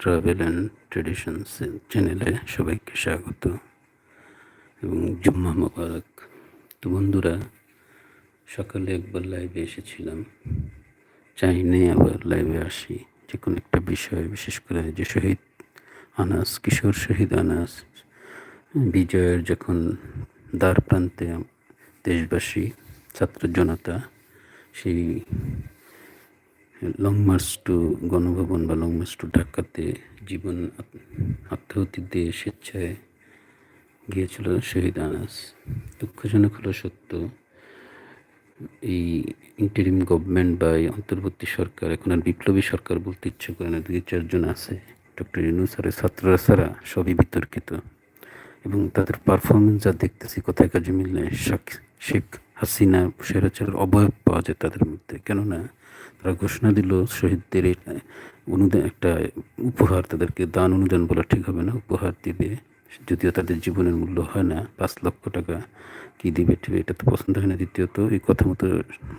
Travel and traditions চ্যানেলে সবাইকে স্বাগত এবং জুম্মা মোবারক। তো বন্ধুরা, সকালে একবার লাইভে এসেছিলাম। চাই চাইনি আবার লাইভে আসি। যে কোনো একটা বিষয়, বিশেষ করে যে শহীদ আনাস, কিশোর শহীদ আনাস, বিজয়ের যখন দ্বার প্রান্তে দেশবাসী, ছাত্র জনতা, সেই লং মার্চ টু গণভবন বা লং মার্চ টু ঢাকাতে জীবন আত- আত্মাহুতি দিয়ে স্বেচ্ছায় গিয়েছিল শহীদ আনাস। দুঃখজনক হলো সত্য, এই ইন্টারিম গভর্নমেন্ট বা এই অন্তর্বর্তী সরকার এখন আর বিপ্লবী সরকার বলতে ইচ্ছে করে না। দুই চারজন আছে, ডক্টর ইনুস আর ছাত্ররা ছাড়া সবই বিতর্কিত এবং তাদের পারফরমেন্স যা দেখতেছি কোথায় কাজে মিল নেই শেখ হাসিনা স্বৈরাচারের অবয়ব পাওয়া যায় তাদের মধ্যে। কেননা তারা ঘোষণা দিল, শহীদদের অনুদান একটা উপহার তাদেরকে দান অনুদান বলা ঠিক হবে না, উপহার দিবে। যদিও তাদের জীবনের মূল্য হয় না, পাঁচ লক্ষ টাকা কি দিবে টিবে এটা তো পছন্দ হয় না দ্বিতীয়ত। এই কথা মতো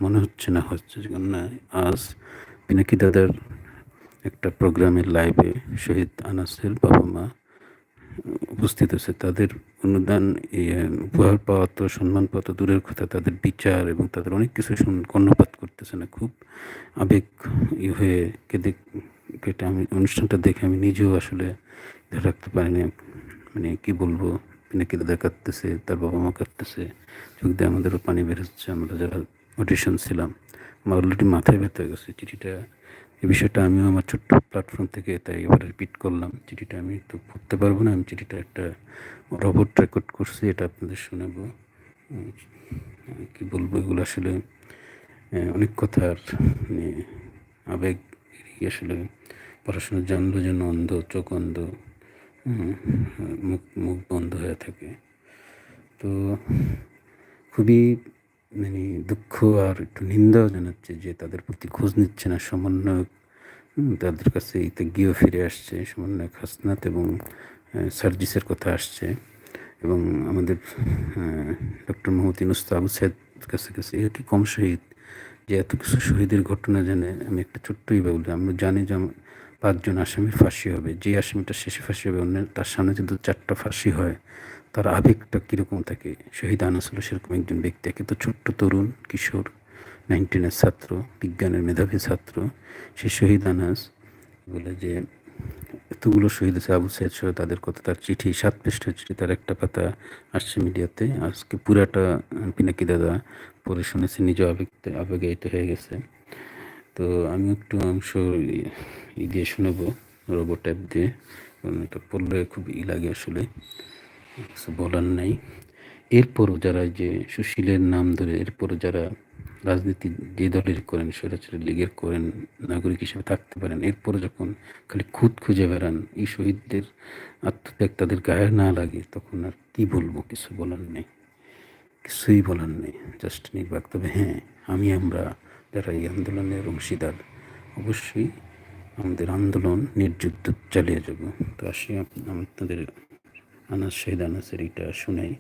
মনে হচ্ছে না হচ্ছে না। আজ পিনাকি দাদার একটা প্রোগ্রামের লাইভে শহীদ আনাসের বাবা মা উপস্থিত আছে তাদের অনুদান উপহার পাওয়া তো সম্মান পাওয়া তো দূরের কথা, তাদের বিচার এবং তাদের অনেক কিছু কর্ণপাত করতেছে না খুব আবেগ হয়ে কেঁদে কেটে আমি অনুষ্ঠানটা দেখে আমি নিজেও আসলে ধরে রাখতে পারিনি। মানে কি বলব? নাকি দাদা কাঁদতেছে তার বাবা মা কাঁদতেছে, চোখ দিয়ে আমাদেরও পানি বের হচ্ছে। আমরা যারা অডিশন ছিলাম, আমার অলরেডি মাথায় ব্যথা হয়ে গেছে চিঠিটা। এই বিষয়টা আমিও আমার ছোট্ট প্ল্যাটফর্ম থেকে তাই এবার রিপিট করলাম। চিঠিটা আমি তো পড়তে পারব না, আমি চিঠিটা একটা রবট রেকর্ড করছি, এটা আপনাদের শোনাবো। কি বলব? এগুলো আসলে অনেক কথার মানে আবেগ আসলে পড়াশোনা জানলো যেন অন্ধ, চোখ অন্ধ মুখ মুখ বন্ধ হয়ে থাকে। তো খুবই মানে দুঃখ আর একটু নিন্দাও জানাচ্ছে যে তাদের প্রতি খোঁজ নিচ্ছে না সমন্বয়ক। তাদের কাছে ইতে গিয়েও ফিরে আসছে, সমন্বয়ক হাসনাত এবং সার্জিসের কথা আসছে এবং আমাদের ডক্টর মোহাম্মদ ইনুস্তা আবু সাইদ কাছে কাছে এ কি কম শহীদ? যে এত কিছু শহীদের ঘটনা জানে আমি একটা ছোট্টই বলি আমরা জানি যে পাঁচজন আসামি ফাঁসি হবে। যে আসামিটা শেষে ফাঁসি হবে অন্য তার সামনে যদি চারটা ফাঁসি হয়, তার আবেগটা কীরকম থাকে? শহীদ আনাস হলো সেরকম একজন ব্যক্তি। একে তো ছোট্ট তরুণ, কিশোর নাইনটিনের ছাত্র, বিজ্ঞানের মেধাবী ছাত্র। সে শহীদ আনাস বলে যে এতগুলো শহীদ আছে আবু সাইদ সহ তাদের কথা, তার চিঠি, সাত পৃষ্ঠার চিঠি, তার একটা পাতা আসছে মিডিয়াতে। আজকে পুরাটা পিনাকি দাদা পড়ে শুনেছি, নিজ আবেগ আবেগায়িত হয়ে গেছে। তো আমি একটু অংশ ই দিয়ে শোনাবো রোবো ট্যাপ দিয়ে। কারণ এটা পড়লে খুব ই লাগে আসলে, কিছু বলার নাই। এরপরও যারা যে সুশীলের নাম ধরে, এরপরও যারা রাজনীতি যে দলের করেন স্বৈরাচারী লীগের করেন, নাগরিক হিসেবে থাকতে পারেন, এরপরে যখন খালি খুদ খুঁজে বেড়ান, এই শহীদদের আত্মত্যাগ তাদের গায়ে না লাগে, তখন আর কি বলব? কিছু বলার নেই। কিছুই বলার নেই। জাস্ট নির্বাক। তবে হ্যাঁ আমি আমরা যারা এই আন্দোলনের অংশীদার, অবশ্যই আমাদের আন্দোলন নির্যুদ্ধ চালিয়ে যাব। তো আসি আপ- আপনাদের আনাস শহীদ আনাসের এটা শুনাই।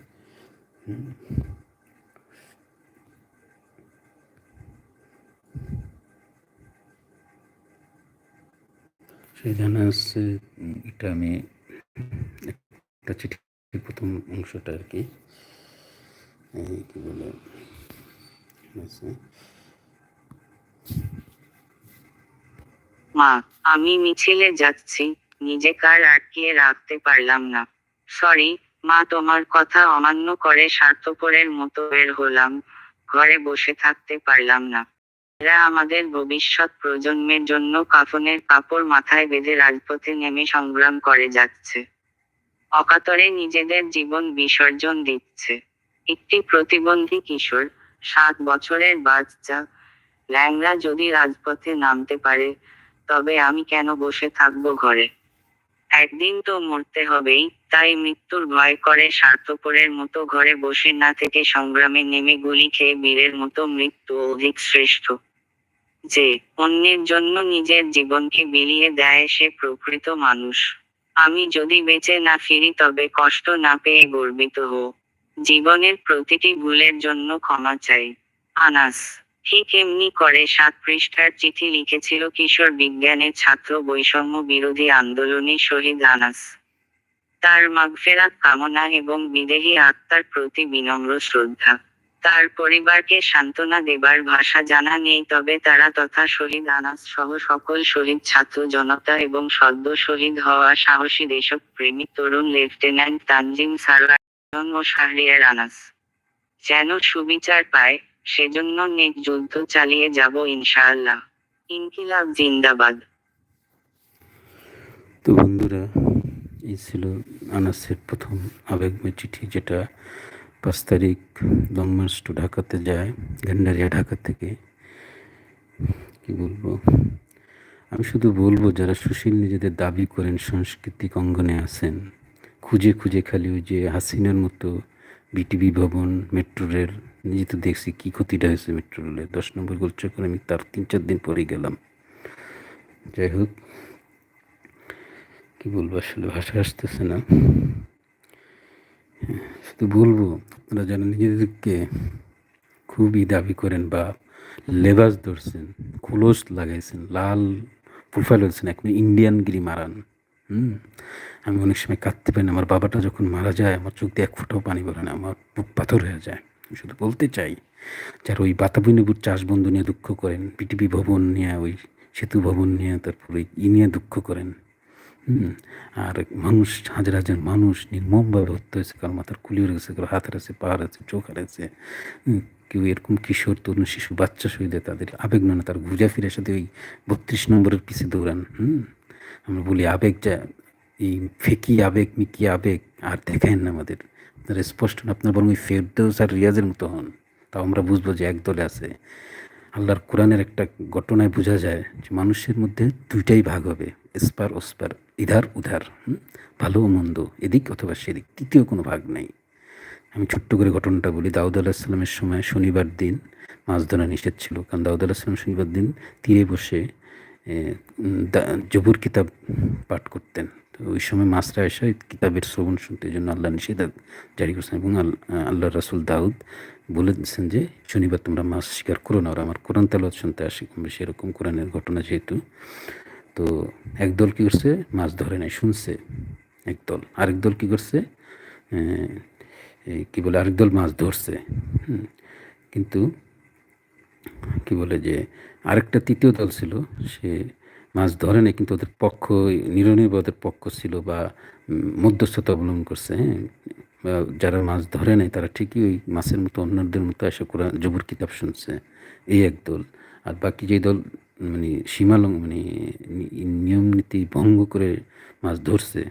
আনাস উম, এটা আমি একটা চিঠি প্রথম অংশটা আর কি কি বলে মা আমি মিছিলে যাচ্ছি নিজেকে আর আটকিয়ে রাখতে পারলাম না। সরি মা তোমার কথা অমান্য করে স্বার্থপরের মতো বের হলাম ঘরে বসে থাকতে পারলাম না। এরা আমাদের ভবিষ্যৎ প্রজন্মের জন্য কাফনের কাপড় মাথায় বেঁধে রাজপথে নেমে সংগ্রাম করে যাচ্ছে। অকাতরে নিজেদের জীবন বিসর্জন দিচ্ছে। একটি প্রতিবন্ধী কিশোর, সাত বছরের বাচ্চা। ল্যাংরা যদি রাজপথে নামতে পারে, তবে আমি কেন বসে থাকব ঘরে? একদিন তো মরতে হবেই, তাই মৃত্যুর ভয় করে স্বার্থপরের মতো ঘরে বসে না থেকে সংগ্রামে নেমে গুলি খেয়ে বীরের মতো মৃত্যু অধিক শ্রেষ্ঠ। যে অন্যের জন্য নিজের জীবনকে বিলিয়ে দেয় সে প্রকৃত মানুষ। আমি যদি বেঁচে না ফিরি তবে কষ্ট না পেয়ে গর্বিত হো জীবনের প্রতিটি ভুলের জন্য ক্ষমা চাই। আনাস ঠিক এমনি করে সাত পৃষ্ঠার চিঠি লিখেছিল কিশোর বিজ্ঞানের ছাত্র বৈষম্য বিরোধী আন্দোলনে শহীদ আনাস। তার মাগফেরাত কামনা এবং বিদেহী আত্মার প্রতি বিনম্র শ্রদ্ধা। তার পরিবারকে সান্ত্বনা দেবার ভাষা জানা নেই, তবে তারা তথা শহীদ আনাস সহ সকল শহীদ ছাত্র জনতা এবং সদ্য শহীদ হওয়া সাহসী দেশপ্রেমী তরুণ লেফটেন্যান্ট তানজিম সারওয়ার ও শাহরিয়ার আনাস। যেন সুবিচার পায়, সেজন্য নেক যুদ্ধ চালিয়ে যাব ইনশাআল্লাহ। ইনকিলাব জিন্দাবাদ। তো বন্ধুরা, এই ছিল আনাসের প্রথম আবেগময় চিঠি, যেটা পাঁচ তারিখ লং টু ঢাকাতে যায় গেন্ডারিয়া ঢাকা থেকে। কি বলব? আমি শুধু বলব, যারা সুশীল নিজেদের দাবি করেন, সাংস্কৃতিক অঙ্গনে আছেন, খুঁজে খুঁজে খালি ওই যে হাসিনার মতো বিটিভি ভবন, মেট্রো রেল, নিজে তো দেখছি কী ক্ষতিটা হয়েছে মেট্রো রেলের দশ নম্বর গোলচা করে আমি তার তিন চার দিন পরেই গেলাম। যাই হোক, কী বলব, আসলে ভাষা আসতেছে না। শুধু বলব, আপনারা যারা নিজেদেরকে খুবই দাবি করেন বা লেবাস ধরছেন খোলস লাগাইছেন, লাল প্রোফাইল হয়েছেন, এখন ইন্ডিয়ান গিরি মারান, হুম? আমি অনেক সময় কাঁদতে পারি আমার বাবাটা যখন মারা যায়, আমার চোখ দিয়ে এক ফোঁটাও পানি বলে না, আমার বুক পাথর হয়ে যায়। আমি শুধু বলতে চাই, যারা ওই বাতাবিনবুর চাষ বন্ধু নিয়ে দুঃখ করেন পিটিপি ভবন নিয়ে, ওই সেতু ভবন নিয়ে, তারপরে ই নিয়ে দুঃখ করেন আর মানুষ, হাজার হাজার মানুষ নির্মমভাবে হত্যা হয়েছে কারও মাথার কুলি গেছে কারও হাত হারাচ্ছে পা হারাচ্ছে চোখ হারাচ্ছে কেউ এরকম কিশোর, তরুণ, শিশু, বাচ্চা শহীদে তাদের আবেগ নয় তার ঘুজা ফিরে সাথে ওই বত্রিশ নম্বরের পিছিয়ে দৌড়ান, হুম। আমরা বলি আবেগ যা, এই ফেকি আবেগ, মিকি আবেগ আর দেখেন না আমাদের। আপনারা স্পষ্ট না, আপনার বরং ওই ফেরদৌস আর রিয়াজের মতো হন। তাও আমরা বুঝব যে একদলে আছে। আল্লাহর কোরআনের একটা ঘটনায় বোঝা যায় যে মানুষের মধ্যে দুইটাই ভাগ হবে, এসপার, ওসপার। ইধার, উধার? ভালো মন্দ, এদিক অথবা সেদিক, তৃতীয় কোনো ভাগ নেই। আমি ছোট্ট করে ঘটনাটা বলি, দাউদ আলাহিসাল্লামের সময় শনিবার দিন মাছ ধরা নিষেধ ছিল, কারণ দাউদ আলাহিসাল্লাম শনিবার দিন তীরে বসে জবুর কিতাব পাঠ করতেন। তো ওই সময় মাছরা এসে কিতাবের শ্রবণ শুনতে জন্য আল্লাহ নিষেধ জারি করছেন এবং আল- আল্লাহ রাসুল দাউদ বলেছেন যে, শনিবার তোমরা মাছ শিকার করো না ওরা আমার কোরআন তেলত শুনতে আসে কম বেশি এরকম কোরআনের ঘটনা যেহেতু। তো একদল কী করছে? মাছ ধরে নাই, শুনছে একদল আরেক দল কী করছে? কী বলে, আরেক দল মাছ ধরছে। কিন্তু কি বলে যে আরেকটা তৃতীয় দল ছিল, সে মাছ ধরে নাই, কিন্তু ওদের পক্ষ নিরনির্বাদের পক্ষ ছিল বা মধ্যস্থতা অবলম্বন করছে হ্যাঁ? যারা মাছ ধরে নাই, তারা ঠিকই ওই মাছের মতো অন্যদের মতো এসে কোরআন, জবুর কিতাব শুনছে, এই এক দল। আর বাকি যে দল মানে সীমালং মানে নিয়ম নীতি ভঙ্গ করে মাছ ধরছে।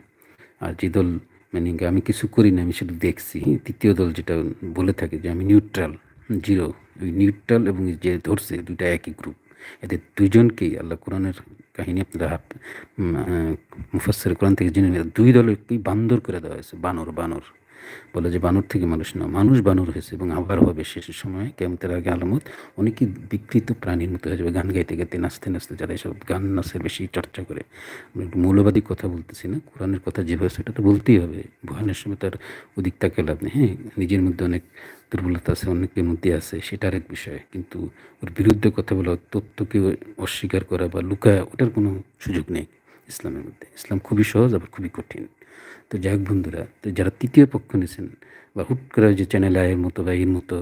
আর যে দল মানে আমি কিছু করি না, আমি শুধু দেখছি। তৃতীয় দল যেটা বলে থাকে যে আমি নিউট্রাল জিরো ওই নিউট্রাল এবং যে ধরছে, দুইটা একই গ্রুপ এদের দুইজনকেই আল্লাহ কোরআনের কাহিনী আপনারা মুফাসসির কোরআন থেকে জেনে দুই দলকেই বান্দর করে দেওয়া হয়েছে, বানর বানর। বলে যে বানর থেকে মানুষ না মানুষ বানর হয়েছে এবং আবার হবে শেষের সময় কেমতের আগে আলামত। অনেকেই বিকৃত প্রাণীর মতো হয়ে যাবে। গান গাইতে গাইতে, নাচতে নাচতে যারা এসব গান নাচের বেশি চর্চা করে আমি একটু মৌলবাদী কথা বলতেছি না, কোরআনের কথা যেভাবে সেটা তো বলতেই হবে। ভয়ানের সময় তার ওদিক তাকে লাভ নেই। হ্যাঁ নিজের মধ্যে অনেক দুর্বলতা আছে অনেকের মধ্যে আছে সেটা আরেক বিষয়। কিন্তু ওর বিরুদ্ধে কথা বলা তথ্যকে অস্বীকার করা বা লুকায় ওটার কোনো সুযোগ নেই ইসলামের মধ্যে। ইসলাম খুবই সহজ আবার খুবই কঠিন। তো যাই হোক বন্ধুরা, তো যারা তৃতীয় পক্ষ নিয়েছেন বা হুট করে যে চ্যানেল আয়ের মতো বা এর মতো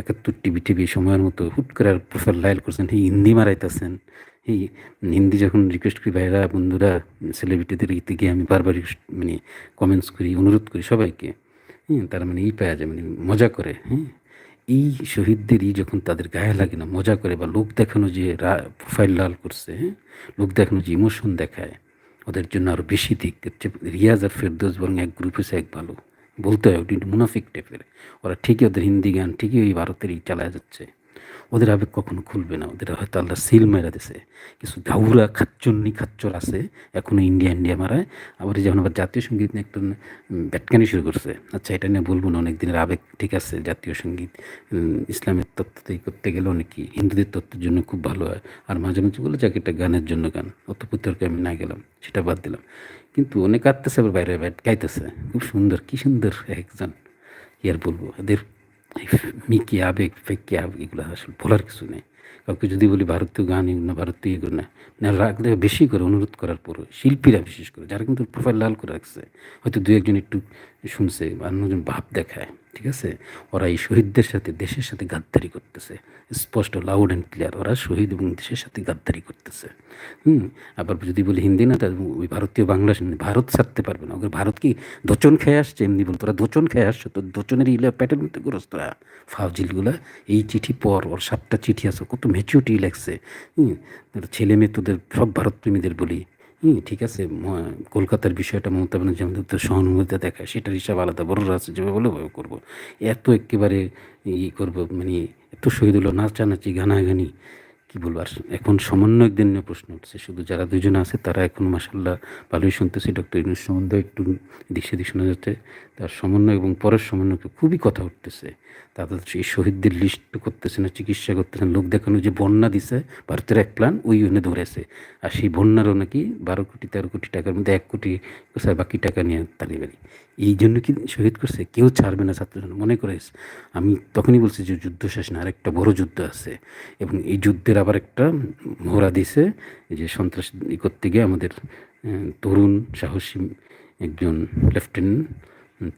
একাত্তর টিভি টিভি সময়ের মতো হুট করে আর প্রোফাইল লাইল করছেন এই হিন্দি মারাইতেছেন এই হিন্দি যখন রিকোয়েস্ট করি, ভাইরা, বন্ধুরা সেলিব্রিটিদের ইতে গিয়ে আমি বারবার মানে কমেন্টস করি, অনুরোধ করি সবাইকে হ্যাঁ তারা মানে এই পাওয়া যায় মানে মজা করে হ্যাঁ এই শহীদদেরই যখন তাদের গায়ে লাগে না, মজা করে বা লোক দেখানো যে প্রোফাইল লাল করছে হ্যাঁ লোক দেখানো যে ইমোশন দেখায় ওদের জন্য আরও বেশি দিক। হচ্ছে রিয়াজ আর ফেরদোস বরং এক গ্রুপ এক ভালো। বলতে হয় মুনাফিক টাইপের ওরা ঠিকই ওদের হিন্দি গান ঠিকই ওই ভারতেরই চালায় যাচ্ছে। ওদের আবেগ কখনো খুলবে না। ওদের হয়তো আল্লাহ সিল মেরা দিছে। কিছু গাউরা খাচ্চন্নি, খাচ্চর আছে। এখনও ইন্ডিয়া ইন্ডিয়া মারায়। আবার যখন আবার জাতীয় সংগীত নিয়ে একটু ব্যাটকানি শুরু করছে। আচ্ছা এটা নিয়ে বলব না অনেক দিনের আবেগ ঠিক আছে। জাতীয় সংগীত ইসলামের তত্ত্বতেই করতে গেলে অনেকই হিন্দুদের তত্ত্বের জন্য খুব ভালো হয়। আর মাঝে মাঝে বলে যাকে, এটা গানের জন্য গান। অত পুত্রকে আমি না গেলাম, সেটা বাদ দিলাম। কিন্তু অনেক কাঁদতেছে আবার বাইরে বাইরে গাইতেছে। খুব সুন্দর, কী সুন্দর একজন। কি আর বলব? এদের মিকি আবেগ ফেকি আবেগ, এগুলো আসলে বলার কিছু নেই। কাউকে যদি বলি ভারতীয় গান না, ভারতীয় এগুলো না না রাখলে বেশি করে অনুরোধ করার পরও শিল্পীরা বিশেষ করে, যারা কিন্তু প্রোফাইল লাল করে রাখছে, হয়তো দু একজন একটু শুনছে অন্যজন ভাব দেখায়, ঠিক আছে? ওরা এই শহীদদের সাথে, দেশের সাথে গাদ্দারি করতেছে। স্পষ্ট লাউড অ্যান্ড ক্লিয়ার ওরা শহীদ এবং দেশের সাথে গাদ্দারি করতেছে। হুম? আবার যদি বলি হিন্দি না, তাহলে ওই ভারতীয় বাংলা ভারত ছাড়তে পারবে না। ওদের ভারত কি দোচন খেয়ে আসছে? এমনি বল তোরা দোচন খেয়ে আসছো। তো দোচনের ইলে প্যাটার্ন মধ্যে করস তোরা ফাউজিলগুলা, এই চিঠি পর, ওর সাতটা চিঠি আছে, কত ম্যাচিউরিটি লাগছে হুম? ছেলে মেয়ে তোদের, সব ভারতপ্রেমীদের বলি হুম, ঠিক আছে। কলকাতার বিষয়টা মমতা ব্যানার্জি আমাদের তো সহানুভূতি দেখায়, সেটার হিসাব আলাদা বড়রা আছে, যেভাবে বলে ওভাবে করব। এত একেবারে ই করব মানে এত শহীদ হলো, নাচানাচি, গানাগানি, কি বলব? আর এখন সমন্বয়কদের নিয়ে প্রশ্ন উঠছে, শুধু যারা দুজন আছে, তারা এখন মাসাল্লাহ ভালোই শুনতেছে। ডক্টর ইউনুস সম্বন্ধে একটু দিক সেদিক শোনা যাচ্ছে। তার সমন্বয় এবং পরের সমন্বয়কে খুবই কথা উঠতেছে। তাদের সেই শহীদদের লিস্ট করতেছে না, চিকিৎসা করতেছে না, লোক দেখানো যে বন্যা দিছে, ভারতের এক প্ল্যান ওই এনে ধরেছে। আর সেই বন্যারও নাকি বারো কোটি, তেরো কোটি টাকার মধ্যে এক কোটি কোথায় বাকি টাকা নিয়ে তালিয়ে এই জন্য কি শহীদ করছে? কেউ ছাড়বে না ছাত্রজন মনে করে আমি তখনই বলছি যে যুদ্ধ শেষ না, আরেকটা বড় যুদ্ধ আছে। এবং এই যুদ্ধের আবার একটা মোহরা দিছে যে সন্ত্রাস করতে গিয়ে আমাদের তরুণ সাহসী একজন লেফটেন্যান্ট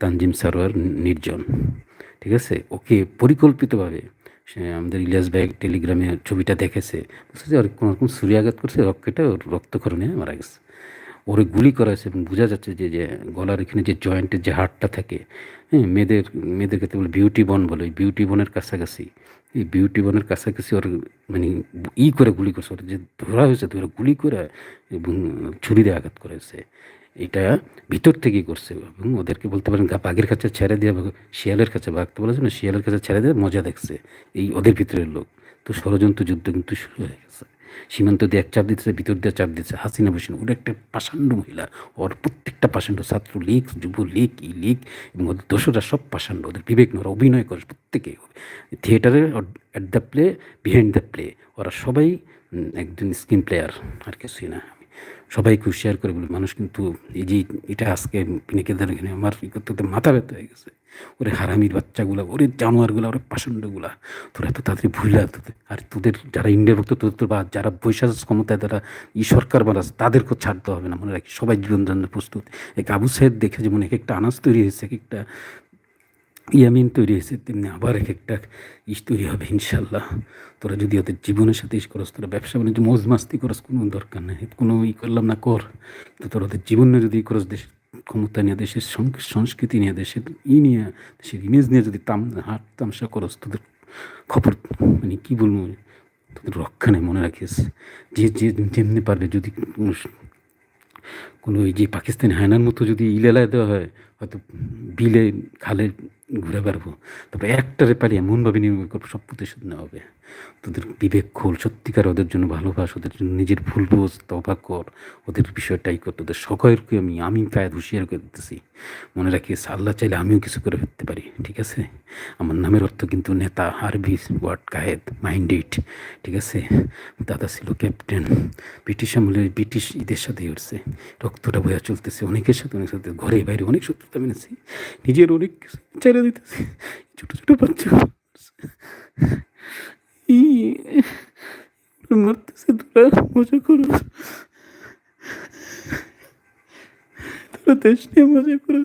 তানজিম সারোয়ার নির্জন, ঠিক আছে? ওকে পরিকল্পিতভাবে, সে আমাদের ইলিয়াস ভাই টেলিগ্রামে ছবিটা দেখেছে বলছে যে কোনো রকম সূর্যাঘাত করছে রক্তটা ওর রক্তক্ষরণে মারা গেছে। ওরে গুলি করা হয়েছে, এবং বোঝা যাচ্ছে যে যে গলার এখানে যে জয়েন্টের যে হাড়টা থাকে হ্যাঁ মেয়েদের মেয়েদের ক্ষেত্রে বলে বিউটি বন বলে বিউটি বনের কাছাকাছি, এই বিউটি বনের কাছাকাছি ওর মানে ই করে গুলি করছে, ওর যে ধরা হয়েছে, ধরে গুলি করে এবং ছুরি দিয়ে আঘাত করেছে এটা ভিতর থেকেই করছে এবং ওদেরকে বলতে পারেন বাঘের কাছে ছেড়ে দিয়ে শিয়ালের কাছে বাঘ তো বলেছে না, শিয়ালের কাছে ছেড়ে দিয়ে মজা দেখছে এই ওদের ভিতরের লোক। তো ষড়যন্ত্র যুদ্ধ কিন্তু শুরু হয়ে গেছে। সীমান্ত দিয়ে এক চাপ দিতেছে, ভিতর দিয়ে চাপ দিচ্ছে হাসিনা বসিনা, ওটা একটা পাষাণ্ড মহিলা। ওর প্রত্যেকটা পাষাণ্ড, ছাত্র লীগ যুব লীগ ই লীগ এবং ওদের দোষরা সব পাষাণ্ড। ওদের বিবেক ওরা অভিনয় করে প্রত্যেকে। থিয়েটারে at the play behind the play ওরা সবাই একজন স্ক্রিন প্লেয়ার আর কিছুই না। সবাইকে শেয়ার করে বলি, মানুষ কিন্তু এই যে এটা আজকে ধরে এখানে আমার করতে মাথা ব্যথা হয়ে গেছে। ওরে হারামির বাচ্চাগুলা, ওরে জানোয়ারগুলা, ওরে পাষণ্ডগুলা, তোরা এত তাড়াতাড়ি ভুল আর তোদের যারা ইন্ডিয়ার ভক্ত, তোদের বাদ যারা বৈশাখ ক্ষমতায় তারা ই সরকার বানাস তাদেরকেও ছাড়তে হবে না, মনে রাখি সবাই জীবন প্রস্তুত। এক আবু সাহেব দেখে যেমন এক একটা আনাজ তৈরি হয়েছে, এক একটা ইয়ামিন তৈরি হয়েছে, তেমনি আবার এক একটা ইস তৈরি হবে ইনশাল্লাহ তোরা যদি ওদের জীবনের সাথে ইস করস, তোরা ব্যবসা বাণিজ্য, মৌজ মাস্তি করস, কোনো দরকার নেই। কোনো ই করলাম না, কর। তো তোরা ওদের জীবনে যদি ই করস, দেশের ক্ষমতা নিয়ে, দেশের সংস্কৃতি নিয়ে, দেশের ই নিয়ে, দেশের ইমেজ নিয়ে যদি তাম হাট তামসা করস, তোদের খবর মানে কী বলব, তোদের রক্ষা নেই, মনে রাখিস। যে যে, যেমনি পারবে, যদি কোনো ওই যে পাকিস্তানি হায়নার মতো যদি ইলেলায় দেওয়া হয়, হয়তো বিলে খালে ঘুরে বেড়াবো। তারপরে একটারে পারি এমনভাবে নির্মাণ করব সব প্রতিশোধ নেওয়া হবে। তোদের বিবেক খোল, সত্যিকার ওদের জন্য ভালোবাস, ওদের জন্য নিজের ভুল বোঝ, তবা কর, ওদের বিষয়টাই কর, তোদের সকলকে আমি আমি প্রায় হুঁশিয়ার করে দিতেছি। মনে রাখিস, আল্লাহ চাইলে আমিও কিছু করে ফেলতে পারি, ঠিক আছে? আমার নামের অর্থ কিন্তু নেতা, আরবি, ওয়ার্ড কাহেদ মাইন্ডেড ঠিক আছে? দাদা ছিল ক্যাপ্টেন, ব্রিটিশ আমলে ব্রিটিশ ঈদের সাথে উঠছে। রক্তটা বয়া চলতেছে, অনেকের সাথে অনেক সাথে, ঘরে বাইরে অনেক শত্রুতা মেনেছি, নিজের অনেক ছেড়ে দিতেছি, ছোটো ছোটো বাচ্চা ই মারতেছে, তোরা মজা করো। তোরা দেশ নিয়ে মজা করো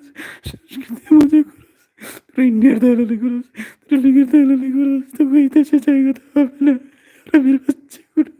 সংস্কৃতি মজা করো তোরা ইন্ডিয়ার করো তোরা লিগের করো তোকে এই দেশে জায়গাটা হবে না আরবের বাচ্চাগুলো